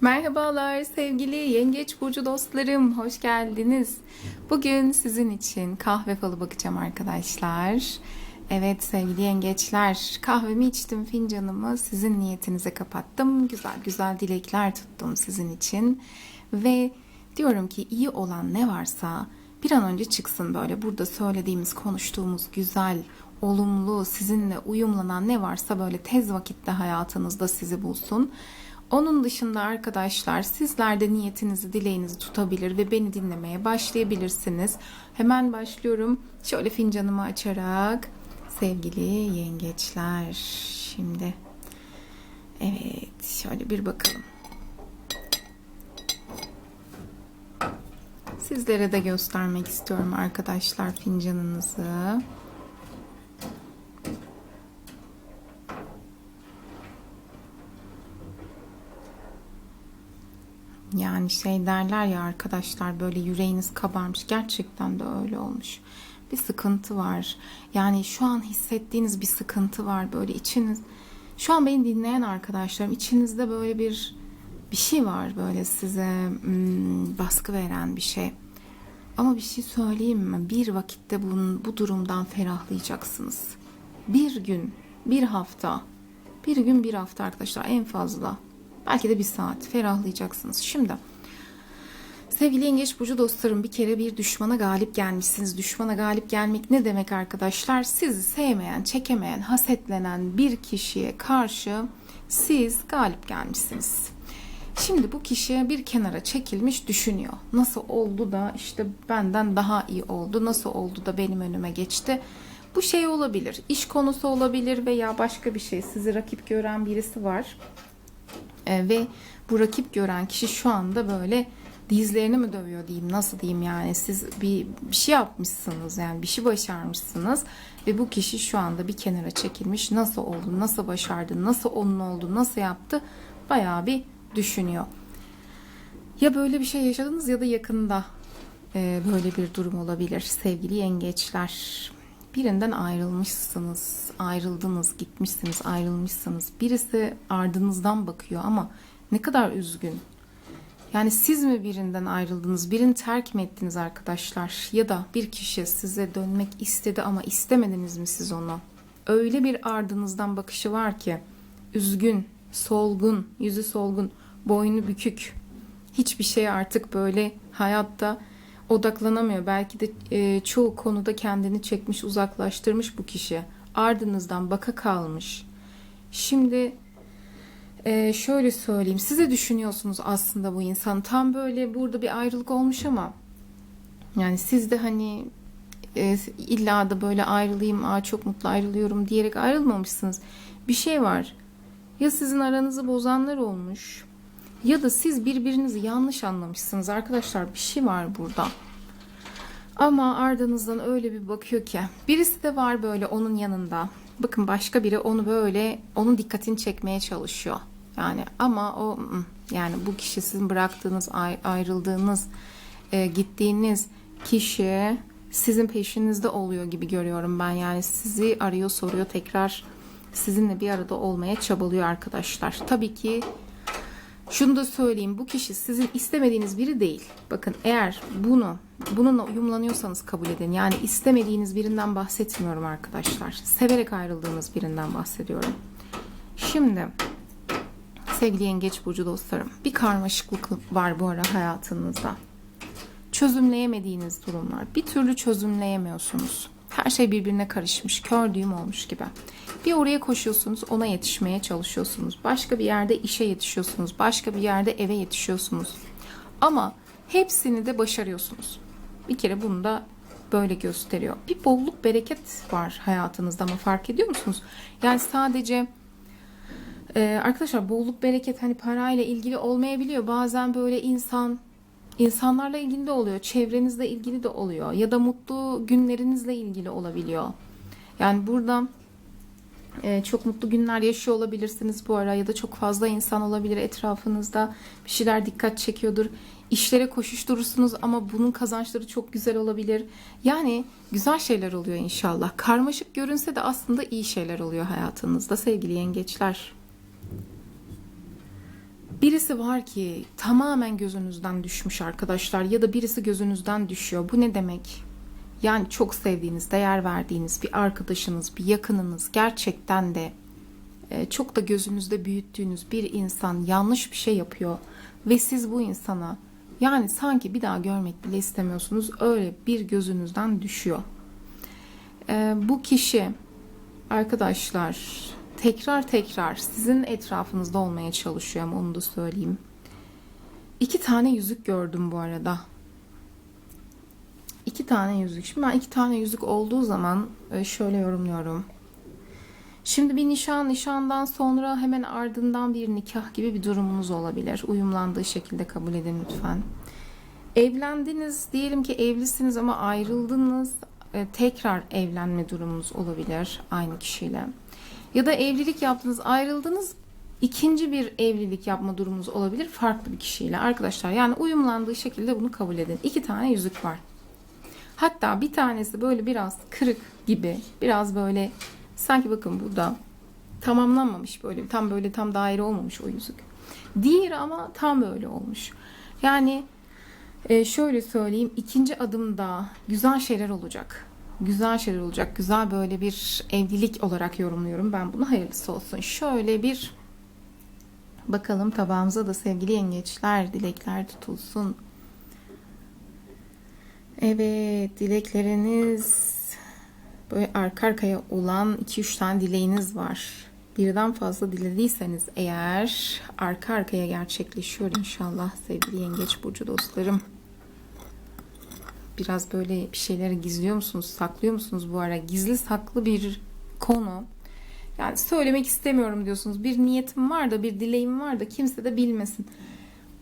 Merhabalar sevgili Yengeç Burcu dostlarım, hoş geldiniz. Bugün sizin için kahve falı bakacağım arkadaşlar. Evet sevgili yengeçler, kahvemi içtim fincanımı sizin niyetinize kapattım. Güzel güzel dilekler tuttum sizin için. Ve diyorum ki iyi olan ne varsa bir an önce çıksın böyle. Burada söylediğimiz, konuştuğumuz güzel, olumlu, sizinle uyumlanan ne varsa böyle tez vakitte hayatınızda sizi bulsun. Onun dışında arkadaşlar sizler de niyetinizi, dileğinizi tutabilir ve beni dinlemeye başlayabilirsiniz. Hemen başlıyorum. Şöyle fincanımı açarak sevgili yengeçler. Şimdi evet şöyle bir bakalım. Sizlere de göstermek istiyorum arkadaşlar fincanınızı. Yani şey derler ya arkadaşlar böyle yüreğiniz kabarmış. Gerçekten de öyle olmuş. Bir sıkıntı var. Yani şu an hissettiğiniz bir sıkıntı var böyle içiniz. Şu an beni dinleyen arkadaşlarım içinizde böyle bir bir şey var böyle size hmm, baskı veren bir şey. Ama bir şey söyleyeyim mi? Bir vakitte bunun, bu durumdan ferahlayacaksınız. Bir gün, bir hafta, bir gün bir hafta arkadaşlar en fazla. Belki de bir saat ferahlayacaksınız. Şimdi sevgili yengeç burcu dostlarım bir kere bir düşmana galip gelmişsiniz. Düşmana galip gelmek ne demek arkadaşlar? Sizi sevmeyen, çekemeyen, hasetlenen bir kişiye karşı siz galip gelmişsiniz. Şimdi bu kişi bir kenara çekilmiş düşünüyor. Nasıl oldu da işte benden daha iyi oldu? Nasıl oldu da benim önüme geçti? Bu şey olabilir. iş konusu olabilir veya başka bir şey. Sizi rakip gören birisi var. E, ve bu rakip gören kişi şu anda böyle dizlerini mi dövüyor diyeyim nasıl diyeyim yani siz bir, bir şey yapmışsınız yani bir şey başarmışsınız ve bu kişi şu anda bir kenara çekilmiş nasıl oldu nasıl başardı nasıl onun oldu nasıl yaptı bayağı bir düşünüyor. Ya böyle bir şey yaşadınız ya da yakında e, böyle bir durum olabilir sevgili yengeçler. Birinden ayrılmışsınız, ayrıldınız, gitmişsiniz, ayrılmışsınız. Birisi ardınızdan bakıyor ama ne kadar üzgün. Yani siz mi birinden ayrıldınız, birini terk mi ettiniz arkadaşlar? Ya da bir kişi size dönmek istedi ama istemediniz mi siz onu? Öyle bir ardınızdan bakışı var ki üzgün, solgun, yüzü solgun, boynu bükük. Hiçbir şey artık böyle hayatta odaklanamıyor. Belki de e, çoğu konuda kendini çekmiş, uzaklaştırmış bu kişi. Ardınızdan baka kalmış. Şimdi e, şöyle söyleyeyim. Size düşünüyorsunuz aslında bu insan. Tam böyle burada bir ayrılık olmuş ama yani siz de hani e, illa da böyle ayrılayım, aa çok mutlu ayrılıyorum diyerek ayrılmamışsınız. Bir şey var. Ya sizin aranızı bozanlar olmuş ya da siz birbirinizi yanlış anlamışsınız arkadaşlar bir şey var burada. Ama ardınızdan öyle bir bakıyor ki birisi de var böyle onun yanında. Bakın başka biri onu böyle onun dikkatini çekmeye çalışıyor. Yani ama o yani bu kişi sizin bıraktığınız ayrıldığınız e, gittiğiniz kişi sizin peşinizde oluyor gibi görüyorum ben. Yani sizi arıyor soruyor tekrar sizinle bir arada olmaya çabalıyor arkadaşlar. Tabii ki şunu da söyleyeyim bu kişi sizin istemediğiniz biri değil. Bakın eğer bunu bununla uyumlanıyorsanız kabul edin. Yani istemediğiniz birinden bahsetmiyorum arkadaşlar. Severek ayrıldığınız birinden bahsediyorum. Şimdi sevgili yengeç burcu dostlarım bir karmaşıklık var bu ara hayatınızda. Çözümleyemediğiniz durumlar. Bir türlü çözümleyemiyorsunuz. Her şey birbirine karışmış, kör düğüm olmuş gibi. Bir oraya koşuyorsunuz, ona yetişmeye çalışıyorsunuz. Başka bir yerde işe yetişiyorsunuz. Başka bir yerde eve yetişiyorsunuz. Ama hepsini de başarıyorsunuz. Bir kere bunu da böyle gösteriyor. Bir bolluk bereket var hayatınızda ama fark ediyor musunuz? Yani sadece e, arkadaşlar bolluk bereket hani parayla ilgili olmayabiliyor. Bazen böyle insan insanlarla ilgili de oluyor, çevrenizle ilgili de oluyor ya da mutlu günlerinizle ilgili olabiliyor. Yani burada e, çok mutlu günler yaşıyor olabilirsiniz bu ara ya da çok fazla insan olabilir etrafınızda. Bir şeyler dikkat çekiyordur. İşlere koşuşturursunuz ama bunun kazançları çok güzel olabilir. Yani güzel şeyler oluyor inşallah. Karmaşık görünse de aslında iyi şeyler oluyor hayatınızda sevgili yengeçler. Birisi var ki tamamen gözünüzden düşmüş arkadaşlar ya da birisi gözünüzden düşüyor. Bu ne demek? Yani çok sevdiğiniz, değer verdiğiniz bir arkadaşınız, bir yakınınız gerçekten de e, çok da gözünüzde büyüttüğünüz bir insan yanlış bir şey yapıyor ve siz bu insana yani sanki bir daha görmek bile istemiyorsunuz. Öyle bir gözünüzden düşüyor. E, bu kişi arkadaşlar tekrar tekrar sizin etrafınızda olmaya çalışıyor ama onu da söyleyeyim. İki tane yüzük gördüm bu arada. İki tane yüzük. Şimdi ben iki tane yüzük olduğu zaman e, şöyle yorumluyorum. Şimdi bir nişan, nişandan sonra hemen ardından bir nikah gibi bir durumunuz olabilir. Uyumlandığı şekilde kabul edin lütfen. Evlendiniz, diyelim ki evlisiniz ama ayrıldınız. E, tekrar evlenme durumunuz olabilir aynı kişiyle. Ya da evlilik yaptınız, ayrıldınız. ikinci bir evlilik yapma durumunuz olabilir farklı bir kişiyle. Arkadaşlar yani uyumlandığı şekilde bunu kabul edin. İki tane yüzük var. Hatta bir tanesi böyle biraz kırık gibi, biraz böyle sanki bakın burada tamamlanmamış böyle, tam böyle tam daire olmamış o yüzük. Diğeri ama tam böyle olmuş. Yani e, şöyle söyleyeyim, ikinci adımda güzel şeyler olacak. Güzel şeyler olacak. Güzel böyle bir evlilik olarak yorumluyorum ben bunu. Hayırlısı olsun. Şöyle bir bakalım tabağımıza da sevgili yengeçler dilekler tutulsun. Evet, dilekleriniz böyle arka arkaya olan 2-3 tane dileğiniz var. Birden fazla dilediyseniz eğer arka arkaya gerçekleşiyor inşallah sevgili yengeç burcu dostlarım. Biraz böyle bir şeyleri gizliyor musunuz, saklıyor musunuz bu ara? Gizli saklı bir konu. Yani söylemek istemiyorum diyorsunuz. Bir niyetim var da, bir dileğim var da kimse de bilmesin.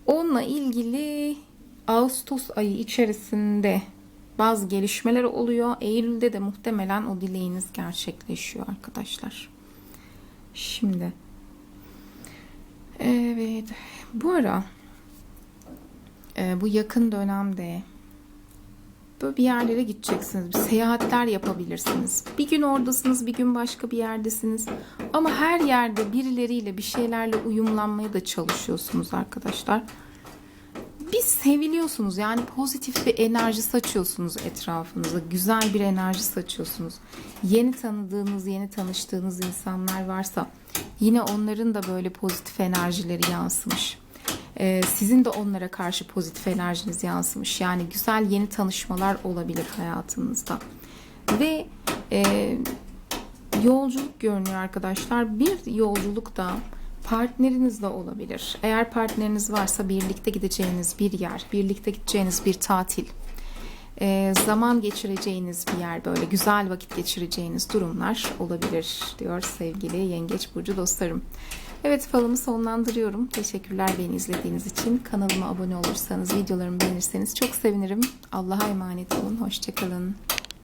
Onunla ilgili Ağustos ayı içerisinde bazı gelişmeler oluyor. Eylül'de de muhtemelen o dileğiniz gerçekleşiyor arkadaşlar. Şimdi evet bu ara e, bu yakın dönemde böyle bir yerlere gideceksiniz. Bir seyahatler yapabilirsiniz. Bir gün oradasınız, bir gün başka bir yerdesiniz. Ama her yerde birileriyle bir şeylerle uyumlanmaya da çalışıyorsunuz arkadaşlar bir seviliyorsunuz yani pozitif bir enerji saçıyorsunuz etrafınıza güzel bir enerji saçıyorsunuz yeni tanıdığınız yeni tanıştığınız insanlar varsa yine onların da böyle pozitif enerjileri yansımış Ee, sizin de onlara karşı pozitif enerjiniz yansımış yani güzel yeni tanışmalar olabilir hayatınızda ve e, yolculuk görünüyor arkadaşlar bir yolculukta partneriniz de olabilir. Eğer partneriniz varsa birlikte gideceğiniz bir yer, birlikte gideceğiniz bir tatil, e, zaman geçireceğiniz bir yer, böyle güzel vakit geçireceğiniz durumlar olabilir diyor sevgili Yengeç Burcu dostlarım. Evet falımı sonlandırıyorum. Teşekkürler beni izlediğiniz için. Kanalıma abone olursanız, videolarımı beğenirseniz çok sevinirim. Allah'a emanet olun. Hoşçakalın.